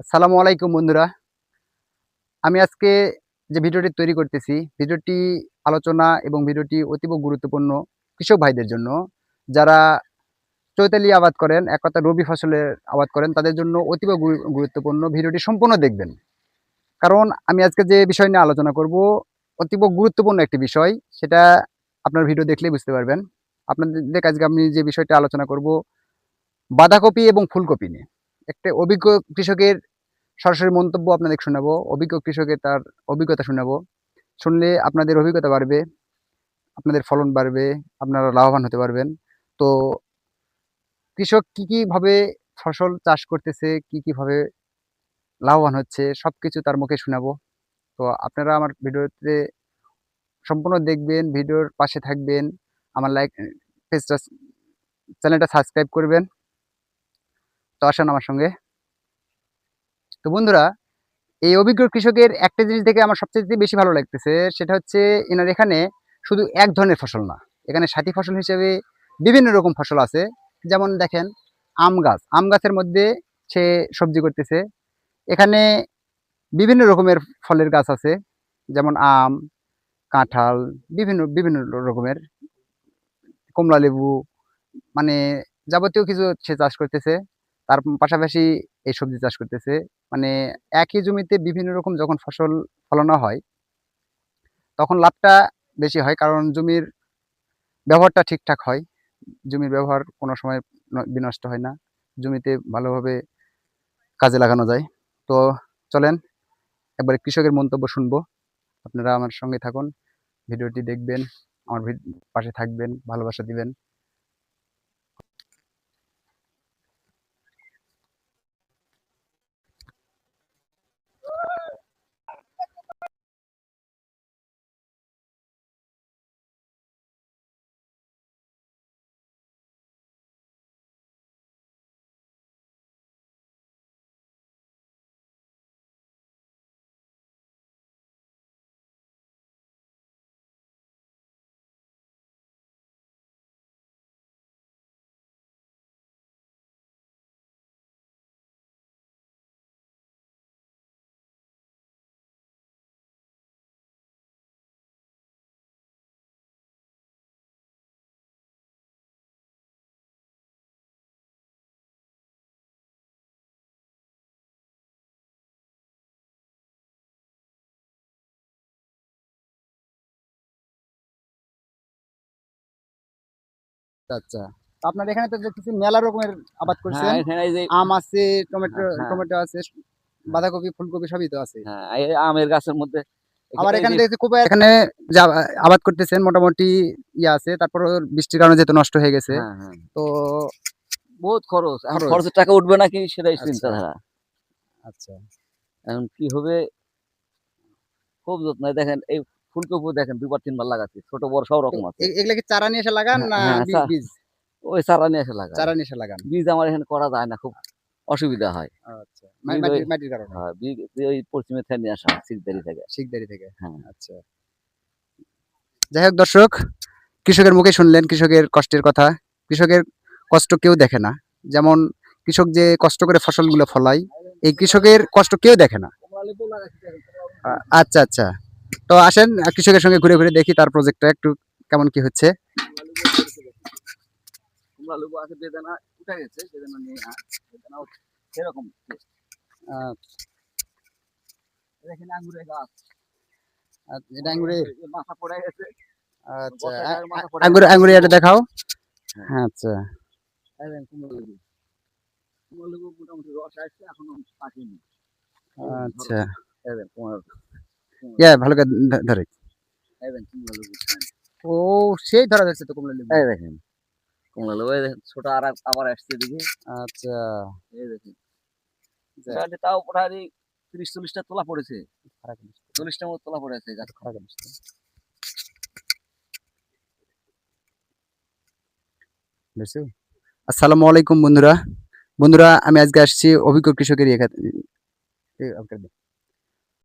আসসালামু আলাইকুম, বন্ধুরা। আমি আজকে যে ভিডিওটি তৈরি করতেছি, ভিডিওটি আলোচনা এবং ভিডিওটি অতীব গুরুত্বপূর্ণ কৃষক ভাইদের জন্য। যারা চৈতালি আবাদ করেন, এক কথা রবি ফসলের আবাদ করেন, তাদের জন্য অতীব গুরুত্বপূর্ণ ভিডিওটি সম্পূর্ণ দেখবেন। কারণ আমি আজকে যে বিষয় নিয়ে আলোচনা করব, অতীব গুরুত্বপূর্ণ একটি বিষয়, সেটা আপনার ভিডিও দেখলেই বুঝতে পারবেন। আপনাদের আজকে আমি যে বিষয়টা আলোচনা করব, বাঁধাকপি এবং ফুলকপি নিয়ে। একটা অভিজ্ঞ কৃষকের সরাসরি মন্তব্য আপনাদের শোনাবো। অভিজ্ঞ কৃষকের তার অভিজ্ঞতা শোনাবো। শুনলে আপনাদের অভিজ্ঞতা বাড়বে, আপনাদের ফলন বাড়বে, আপনারা লাভবান হতে পারবেন। তো কৃষক কি কি ভাবে ফসল চাষ করতেছে, কি কি ভাবে লাভবান হচ্ছে সব কিছু তার মুখে শোনাবো। তো আপনারা আমার ভিডিওতে সম্পূর্ণ দেখবেন, ভিডিওর পাশে থাকবেন। আমার লাইক পেজটা চ্যানেলটা সাবস্ক্রাইব করবেন। আসেন আমার সঙ্গে। তো বন্ধুরা, এই অভিজ্ঞ কৃষকের একটা জিনিস দেখে আমার সবচেয়ে বেশি ভালো লাগতেছে, সেটা হচ্ছে এনার এখানে শুধু এক ধরনের ফসল না, এখানে সাথী ফসল হিসেবে বিভিন্ন রকম ফসল আছে। যেমন দেখেন, আম গাছ, আম গাছের মধ্যে সে সবজি করতেছে। এখানে বিভিন্ন রকমের ফলের গাছ আছে, যেমন আম, কাঁঠাল, বিভিন্ন বিভিন্ন রকমের কমলা লেবু মানে যাবতীয় কিছু সে চাষ করতেছে। তার পাশাপাশি এই সবজি চাষ করতেছে। মানে একই জমিতে বিভিন্ন রকম যখন ফসল ফলানো হয়, তখন লাভটা বেশি হয় কারণ জমির ব্যবহারটা ঠিকঠাক হয়। জমির ব্যবহার কোনো সময় বিনষ্ট হয় না। জমিতে ভালোভাবে কাজে লাগানো যায়। তো চলেন একবারে কৃষকের মন্তব্য শুনব। আপনারা আমার সঙ্গে থাকুন। ভিডিওটি দেখবেন, আমার পাশে থাকবেন, ভালোবাসা দিবেন। আচ্ছা। আপনার এখানে তো দেখতেছি মেলা রকমের আবাদ করছেন হ্যাঁ যে আম আছে টমেটো হ্যাঁ। টমেটো আছে বাঁধাকপি ফুলকপি সবই তো আছে। হ্যাঁ আমের গাছের মধ্যে আবার এখানে দেখছি খুব এখানে যা আবাদ করতেছেন মোটামুটি ইয়ে আছে তারপর বৃষ্টির কারণে যেহেতু নষ্ট হয়ে গেছে। হ্যাঁ, হ্যাঁ। তো বহুত খরচ এখন খরচের টাকা উঠবে নাকি সেটাই আচ্ছা। চিন্তাধারা। আচ্ছা। এখন কি হবে? খুব যত্ন দেখেন এই ফুলকপি দেখেন দুবার তিনবার লাগাচ্ছি। ছোট বড় সব রকম আছে। এগুলা কি চারা নিয়ে এসে লাগান হ্যাঁ, না হ্যাঁ, বীজ ওই চারা নিয়ে এসে লাগা চারা নিয়ে এসে লাগান। বীজ আমার এখানে করা যায় না খুব অসুবিধা হয়। আচ্ছা মাটির কারণে। হ্যাঁ, বীজ ওই পশ্চিমে থেকে নিয়ে আসা শিখদারি থেকে। শিখদারি থেকে। হ্যাঁ। আচ্ছা। যাই হোক দর্শক কৃষকের মুখে শুনলেন কৃষকের কষ্টের কথা। কৃষকের কষ্ট কেউ দেখে না। যেমন কৃষক যে কষ্ট করে ফসলগুলো ফলায় এই কৃষকের কষ্ট কেউ দেখে না। আচ্ছা আচ্ছা। তো আসেন কৃষকের সঙ্গে ঘুরে ঘুরে দেখি তার প্রজেক্টটা একটু কেমন কি হচ্ছে। আচ্ছা, আচ্ছা দেখাও আচ্ছা মোটামুটি রস এখনও আচ্ছা। ইয়া ভালো করে ধরে। ও সেই ধরা যাচ্ছে তো কমলা লেবু এই দেখেন কুমড়া লেবু ছোট আর আবার আসছে দিকে আচ্ছা। এই দেখেন। তাও প্রায় তিরিশ চল্লিশটা তোলা পড়েছে। মতো তোলা গাছ। খারাপ তো। বুঝছ? আসসালামু আলাইকুম বন্ধুরা। বন্ধুরা আমি আজকে আসছি অভিজ্ঞ কৃষকের এখানে